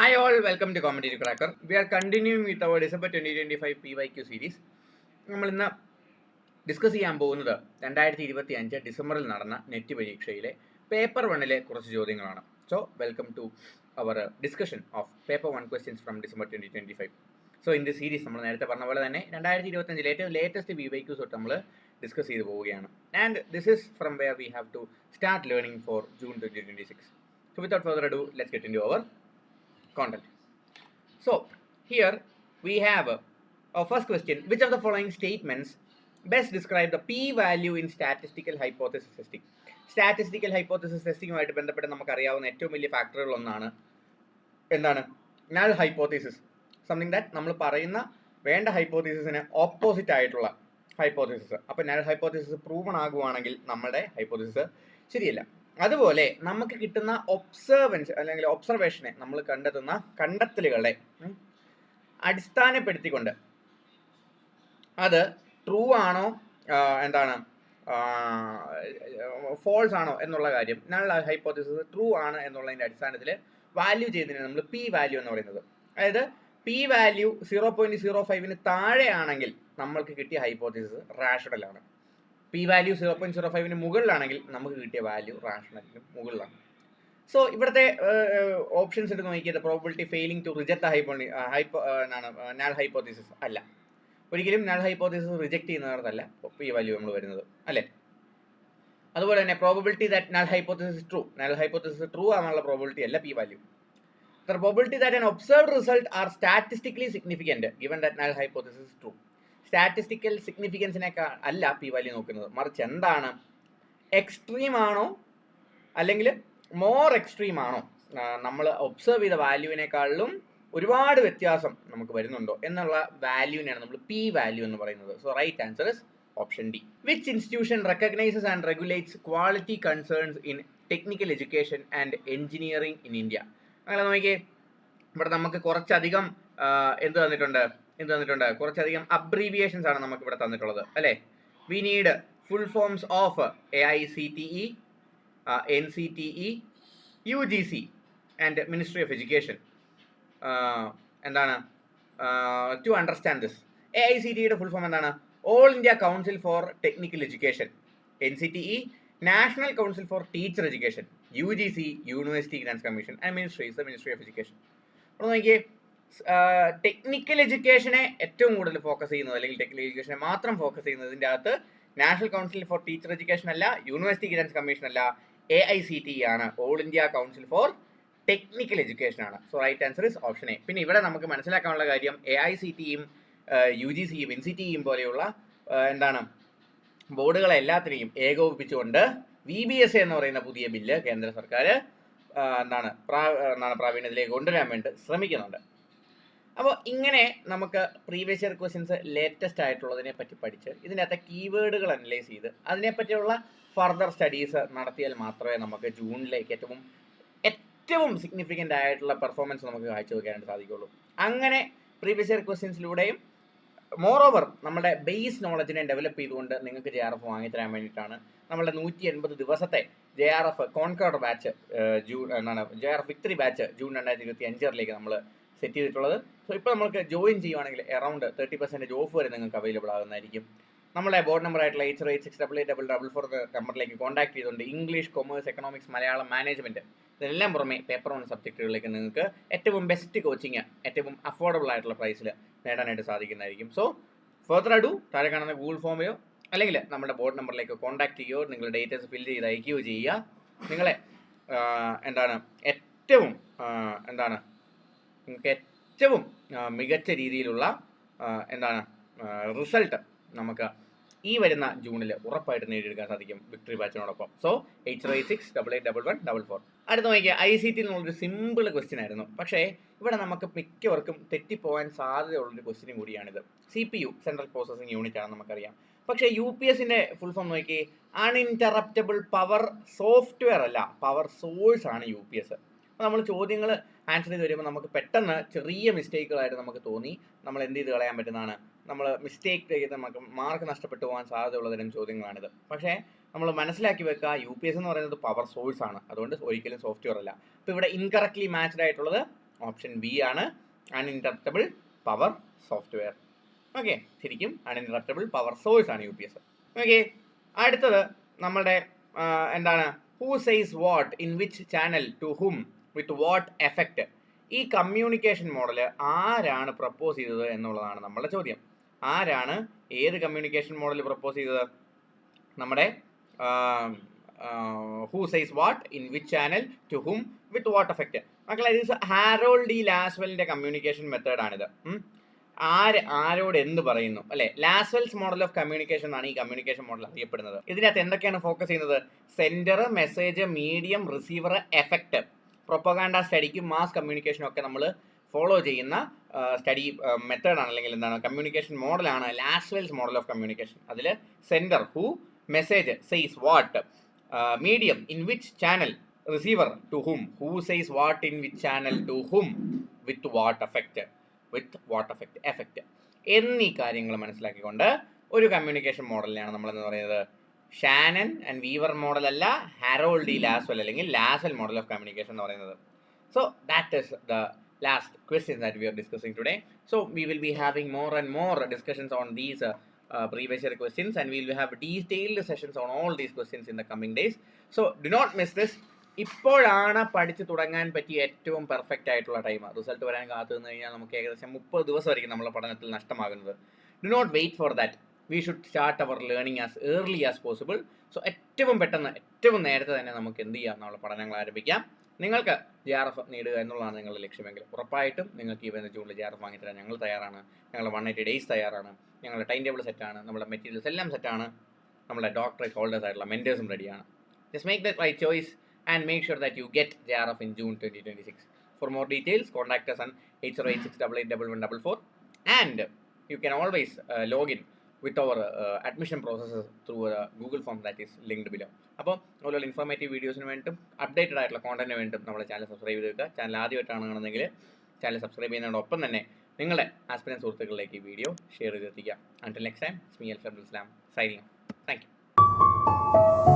Hi all, welcome to Comedy Cracker. We are continuing with our December 2025 PYQ series. നമ്മൾ ഇന്ന് discuss ചെയ്യാൻ പോകുന്നത് രണ്ടായിരത്തി ഇരുപത്തി അഞ്ച് ഡിസംബറിൽ നടന്ന നെറ്റ് പരീക്ഷയിലെ പേപ്പർ വണ്ണിലെ കുറച്ച് ചോദ്യങ്ങളാണ് so welcome to our discussion of paper one questions from December twenty twenty five so in the series നമ്മൾ നേരത്തെ പറഞ്ഞ പോലെ തന്നെ രണ്ടായിരത്തി ഇരുപത്തഞ്ചിലെ ഏറ്റവും ലേറ്റസ്റ്റ് വി വൈ ക്യൂസ് തൊട്ട് നമ്മൾ ഡിസ്കസ് ചെയ്ത് പോവുകയാണ് and this is from where we have to start learning for June twenty twenty six so without further do let's get into our content. So, here we have uh, our first question. Which of the following statements best describe the p-value in statistical hypothesis testing? Statistical hypothesis ടെസ്റ്റിങ്ങുമായിട്ട് ബന്ധപ്പെട്ട് നമുക്കറിയാവുന്ന ഏറ്റവും വലിയ ഫാക്ടറുകൾ ഒന്നാണ് എന്താണ് null hypothesis something that നമ്മൾ പറയുന്ന വേണ്ട ഹൈപ്പോത്തസിസിന് ഓപ്പോസിറ്റ് ആയിട്ടുള്ള ഹൈപ്പോത്തസിസ് അപ്പോൾ നൾ ഹൈപ്പോത്തസിസ് പ്രൂവൺ ആകുവാണെങ്കിൽ നമ്മുടെ ഹൈപ്പോത്തസിസ് ശരിയല്ല അതുപോലെ നമുക്ക് കിട്ടുന്ന ഒബ്സർവൻസ് അല്ലെങ്കിൽ ഒബ്സർവേഷനെ നമ്മൾ കണ്ടെത്തുന്ന കണ്ടെത്തലുകളെ അടിസ്ഥാനപ്പെടുത്തിക്കൊണ്ട് അത് ട്രൂ ആണോ എന്താണ് ഫോൾസ് ആണോ എന്നുള്ള കാര്യം നൾ ഹൈപ്പോത്തിസിസ് ട്രൂ ആണ് എന്നുള്ളതിന്റെ അടിസ്ഥാനത്തിൽ വാല്യൂ ചെയ്യുന്നതിന് നമ്മൾ പി വാല്യൂ എന്ന് പറയുന്നത്. അതായത് P value zero point zero ഫൈവിന് താഴെയാണെങ്കിൽ നമ്മൾക്ക് കിട്ടിയ ഹൈപ്പോത്തിസിസ് റാഷണൽ ആണ്. P value zero point zero ഫൈവിന് മുകളിലാണെങ്കിൽ നമുക്ക് കിട്ടിയ വാല്യൂ റാഷണലിന് മുകളിലാണ്. സോ ഇവിടുത്തെ ഓപ്ഷൻസ് എടുത്ത് നോക്കിയത് probability failing to reject hypo hypo എന്നാണ് നാൾ ഹൈപ്പോത്തിസിസ് അല്ല. ഒരിക്കലും നാൾ ഹൈപ്പോത്തിസിസ് റിജക്ട് ചെയ്യുന്നതല്ല പി വാല്യൂ നമ്മൾ വരുന്നത് അല്ലേ? അതുപോലെ തന്നെ probability that null hypothesis true null hypothesis true ആണെന്നുള്ള പ്രോബിലിറ്റി അല്ല P value the probability that an observed result are statistically significant given that null hypothesis true statistical സിഗ്നിഫിക്കൻസിനേക്കാൾ അല്ല P value നോക്കുന്നത്. മറിച്ച് എന്താണ്? എക്സ്ട്രീം ആണോ? അല്ലെങ്കിൽ മോർ എക്സ്ട്രീം ആണോ? നമ്മൾ ഒബ്സർവ് ചെയ്ത വാല്യൂവിനേക്കാളിലും ഒരുപാട് വ്യത്യാസം നമുക്ക് വരുന്നുണ്ടോ? എന്നുള്ള വാല്യൂവിനെയാണ് നമ്മൾ പി വാല്യൂ എന്ന് പറയുന്നത്. So right answer is option D which institution recognises and regulates quality concerns in technical education and engineering in India അങ്ങനെ നോക്കിയേ. ഇവിടെ നമുക്ക് കുറച്ചധികം എന്ത് തന്നിട്ടുണ്ട്? എന്ത് തന്നിട്ടുണ്ട്. കുറച്ചധികം അബ്രീവിയേഷൻസ് ആണ് നമുക്ക് ഇവിടെ തന്നിട്ടുള്ളത്. അല്ലേ? We need full forms of A I C T E N C T E U G C and ministry of education എന്താണ്? To understand this A I C ടിയുടെ ഫുൾ ഫോം എന്താണ് all India council for technical education N C T E national council for teacher education U G C university grants commission and ministry is the ministry of education അപ്പോൾ നോക്കിയേ technical എഡ്യൂക്കേഷനെ ഏറ്റവും കൂടുതൽ focus ചെയ്യുന്നത് അല്ലെങ്കിൽ technical എഡ്യൂക്കേഷനെ മാത്രം focus ചെയ്യുന്നതിന്റെ അകത്ത് national council for teacher education അല്ല യൂണിവേഴ്സിറ്റി ഗ്രാൻസ് കമ്മീഷൻ അല്ല എ ഐ സി ടി ആണ്. All India council for technical education ആണ്. So right answer is option A പിന്നെ ഇവിടെ നമുക്ക് മനസ്സിലാക്കാനുള്ള കാര്യം എ ഐ സി ടിയും യു ജി സിയും എൻ സി ടിയും പോലെയുള്ള എന്താണ് ബോർഡുകളെ എല്ലാത്തിനെയും ഏകോപിപ്പിച്ചുകൊണ്ട് വി ബി എസ് എന്ന് പറയുന്ന പുതിയ ബില്ല് കേന്ദ്ര സർക്കാർ എന്താണ് പ്രാ എന്താണ് പ്രാവീണ്യത്തിലേക്ക് കൊണ്ടുവരാൻ വേണ്ടി ശ്രമിക്കുന്നുണ്ട്. അപ്പോൾ ഇങ്ങനെ നമുക്ക് പ്രീവിയസ് ഇയർ ക്വസ്റ്റ്യൻസ് ലേറ്റസ്റ്റ് ആയിട്ടുള്ളതിനെ പറ്റി പഠിച്ച് ഇതിനകത്തെ കീവേഡുകൾ അനലൈസ് ചെയ്ത് അതിനെപ്പറ്റിയുള്ള ഫർദർ സ്റ്റഡീസ് നടത്തിയാൽ മാത്രമേ നമുക്ക് ജൂണിലേക്ക് ഏറ്റവും ഏറ്റവും സിഗ്നിഫിക്കന്റ് ആയിട്ടുള്ള പെർഫോമൻസ് നമുക്ക് കാഴ്ചവെക്കാനായിട്ട് സാധിക്കുള്ളൂ അങ്ങനെ പ്രീവിയസ് ഇയർ ക്വസ്റ്റ്യൻസിലൂടെയും മോർ ഓവർ നമ്മുടെ ബേസ് നോളജിനെ ഡെവലപ്പ് ചെയ്തുകൊണ്ട് നിങ്ങൾക്ക് ജെ ആർ എഫ് വാങ്ങിത്തരാൻ വേണ്ടിയിട്ടാണ് നമ്മുടെ നൂറ്റി എൺപത് ദിവസത്തെ J R F Concord batch June എന്താണ് J R F victory batch June രണ്ടായിരത്തി ഇരുപത്തി അഞ്ചറിലേക്ക് നമ്മൾ സെറ്റ് ചെയ്തിട്ടുള്ളത്. സോ ഇപ്പോൾ നമുക്ക് ജോയിൻ ചെയ്യുവാണെങ്കിൽ അറൗണ്ട് തേർട്ടി പെർസെന്റേജ് ഓഫ് വരെ നിങ്ങൾക്ക് അവൈലബിൾ ആകുന്നതായിരിക്കും. നമ്മളെ ബോർഡ് നമ്പർ ആയിട്ടുള്ള eight eight six double eight double double four നമ്പറിലേക്ക് കോൺടാക്ട് ചെയ്തുകൊണ്ട് English commerce economics Malayalam management ഇതെല്ലാം പുറമെ പേപ്പർ വൺ സബ്ജക്റ്റുകളിലേക്ക് നിങ്ങൾക്ക് ഏറ്റവും ബെസ്റ്റ് കോച്ചിങ് ഏറ്റവും അഫോർഡബിൾ ആയിട്ടുള്ള പ്രൈസിൽ നേടാനായിട്ട് സാധിക്കുന്നതായിരിക്കും. സോ ഫർദർ അഡു താഴെ കാണുന്ന ഗൂഗിൾ ഫോമിലോ അല്ലെങ്കിൽ നമ്മുടെ ബോർഡ് നമ്പറിലേക്ക് കോൺടാക്ട് ചെയ്യുകയോ നിങ്ങളുടെ ഡീറ്റെയിൽസ് ഫിൽ ചെയ്ത് അയക്കുകയോ ചെയ്യുക. നിങ്ങളെ എന്താണ് ഏറ്റവും എന്താണ് നിങ്ങൾക്ക് ഏറ്റവും മികച്ച രീതിയിലുള്ള എന്താണ് റിസൾട്ട് നമുക്ക് ഈ വരുന്ന ജൂണിൽ ഉറപ്പായിട്ട് നേടിയെടുക്കാൻ സാധിക്കും victory ബാച്ചിനോടൊപ്പം. So eight three six double eight double one double four അടുത്ത നോക്കിയാൽ ഐ സി ടി എന്നുള്ളൊരു സിമ്പിൾ ക്വസ്റ്റ്യൻ ആയിരുന്നു. പക്ഷേ ഇവിടെ നമുക്ക് മിക്കവർക്കും തെറ്റിപ്പോകാൻ സാധ്യതയുള്ളൊരു ക്വസ്റ്റ്യൻ കൂടിയാണിത്. C P U central processing unit ആണ് നമുക്കറിയാം. പക്ഷേ യു പി എസിന്റെ ഫുൾ ഫോം നോക്കി അൺഇന്ററപ്റ്റബിൾ പവർ സോഫ്റ്റ്വെയർ അല്ല പവർ സോഴ്സ് ആണ് യു പി എസ് അപ്പോൾ നമ്മൾ ചോദ്യങ്ങൾ ആൻസർ ചെയ്ത് വരുമ്പോൾ നമുക്ക് പെട്ടെന്ന് ചെറിയ മിസ്റ്റേക്കുകളായിട്ട് നമുക്ക് തോന്നി. നമ്മൾ എന്ത് ചെയ്ത് കളയാൻ പറ്റുന്നതാണ്? നമ്മൾ മിസ്റ്റേക്ക് ചെയ്ത് നമുക്ക് മാർക്ക് നഷ്ടപ്പെട്ടു പോകാൻ സാധ്യതയുള്ള തരം ചോദ്യങ്ങളാണിത്. പക്ഷേ നമ്മൾ മനസ്സിലാക്കി വെക്കുക യു പി എസ് എന്ന് പറയുന്നത് പവർ സോഴ്സ് ആണ്. അതുകൊണ്ട് ഒരിക്കലും സോഫ്റ്റ്വെയർ അല്ല. അപ്പോൾ ഇവിടെ ഇൻകറക്റ്റ്ലി മാച്ച്ഡ് ആയിട്ടുള്ളത് ഓപ്ഷൻ ബി ആണ്. അൺഇന്ററപ്റ്റബിൾ പവർ സോഫ്റ്റ്വെയർ ഓക്കെ ശരിക്കും അൺഇന്ററപ്റ്റബിൾ പവർ സോഴ്സ് ആണ് യു പി എസ് ഓക്കെ അടുത്തത് നമ്മുടെ എന്താണ്? Who says what in which channel to whom with what effect ഈ കമ്മ്യൂണിക്കേഷൻ മോഡൽ ആരാണ് പ്രപ്പോസ് ചെയ്തത് എന്നുള്ളതാണ് നമ്മളുടെ ചോദ്യം. ആരാണ് ഏത് കമ്മ്യൂണിക്കേഷൻ മോഡൽ പ്രപ്പോസ് ചെയ്തത്? നമ്മുടെ who says what in which channel to whom with what effect മക്കളെ ഇത് ഹാരോൾഡ് ഡി ലാസ്വെലിന്റെ കമ്മ്യൂണിക്കേഷൻ മെത്തേഡാണിത്. ആര് ആരോട് എന്ത് പറയുന്നു? അല്ലെ? ലാസ്വെൽസ് മോഡൽ ഓഫ് കമ്മ്യൂണിക്കേഷൻ എന്നാണ് ഈ കമ്മ്യൂണിക്കേഷൻ മോഡൽ അറിയപ്പെടുന്നത്. ഇതിനകത്ത് എന്തൊക്കെയാണ് ഫോക്കസ് ചെയ്യുന്നത്? Sender message medium receiver effect propaganda സ്റ്റഡിക്കും mass കമ്മ്യൂണിക്കേഷനും ഒക്കെ നമ്മൾ ഫോളോ ചെയ്യുന്ന സ്റ്റഡി മെത്തേഡാണ് അല്ലെങ്കിൽ എന്താണ് കമ്മ്യൂണിക്കേഷൻ മോഡലാണ് ലാസ്വെൽസ് മോഡൽ ഓഫ് കമ്മ്യൂണിക്കേഷൻ അതിൽ sender who message says what medium in which channel receiver to whom who says what in which channel to whom with what effect with what effect effect എന്നീ കാര്യങ്ങൾ മനസ്സിലാക്കിക്കൊണ്ട് ഒരു communication മോഡലിനെയാണ് നമ്മൾ എന്ന് പറയുന്നത് Shannon and Weaver model അല്ല ഹാറോൾഡി ലാസ്വൽ അല്ലെങ്കിൽ Lasswell model of communication എന്ന് പറയുന്നത്. So that is the last question that we are discussing today so we will be having more and more discussions on these previous year questions and will have detailed sessions on all these questions in the coming days so do not miss this ഇപ്പോഴാണ് പഠിച്ചു തുടങ്ങാൻ പറ്റിയ ഏറ്റവും perfect ആയിട്ടുള്ള time result വരാൻ കാത്തു നിന്ന് കഴിഞ്ഞാൽ നമുക്ക് ഏകദേശം മുപ്പത് ദിവസമായിരിക്കും നമ്മുടെ പഠനത്തിൽ നഷ്ടമാകുന്നത്. Do not wait for that we should start our learning as early as possible so ഏറ്റവും പെട്ടെന്ന് ഏറ്റവും നേരത്തെ തന്നെ നമുക്ക് എന്ത് ചെയ്യാം എന്നുള്ള പഠനങ്ങൾ ആരംഭിക്കാം. നിങ്ങൾക്ക് ജെ ആർ എഫ് നേടുക എന്നുള്ളതാണ് നിങ്ങളുടെ ലക്ഷ്യമെങ്കിൽ. ഉറപ്പായിട്ടും നിങ്ങൾക്ക് ഈ വരുന്ന ജൂണിൽ ജെ ആർ എഫ് വാങ്ങിത്തരാൻ ഞങ്ങൾ തയ്യാറാണ്. ഞങ്ങൾ വൺ എയ്റ്റി ഡേയ്സ് തയ്യാറാണ്. ഞങ്ങളുടെ ടൈം ടേബിൾ സെറ്റാണ് നമ്മുടെ മെറ്റീരിയൽസ് എല്ലാം സെറ്റാണ് നമ്മുടെ ഡോക്ടറേറ്റ് ഹോൾഡേഴ്സ് ആയിട്ടുള്ള മെന്റേഴ്സും റെഡിയാണ് just make that right choice and make sure that you get J R F in June twenty twenty six for more details contact us on eight zero eight six double eight double one double four and you can always with our admission process through Google form that is linked below അപ്പോൾ അതുപോലെ informative വീഡിയോസിന് വേണ്ടിയിട്ടും updated ആയിട്ടുള്ള കോണ്ടന്റിന് വേണ്ടിയിട്ടും നമ്മുടെ channel subscribe ചെയ്ത് വെക്കുക. Channel ആദ്യമായിട്ടാണ് കാണുന്നതെങ്കിൽ ചാനൽ സബ്സ്ക്രൈബ് ചെയ്യുന്നതോടൊപ്പം തന്നെ നിങ്ങളുടെ ആസ്പിരൻ സുഹൃത്തുക്കളിലേക്ക് ഈ വീഡിയോ ഷെയർ ചെയ്തെത്തിക്കുക അണ്ടിൽ നെക്സ്റ്റ് ടൈം സ്മി അൽ ഫബ്ദുൽ ഇസ്ലാം സൈനിങ് താങ്ക് യു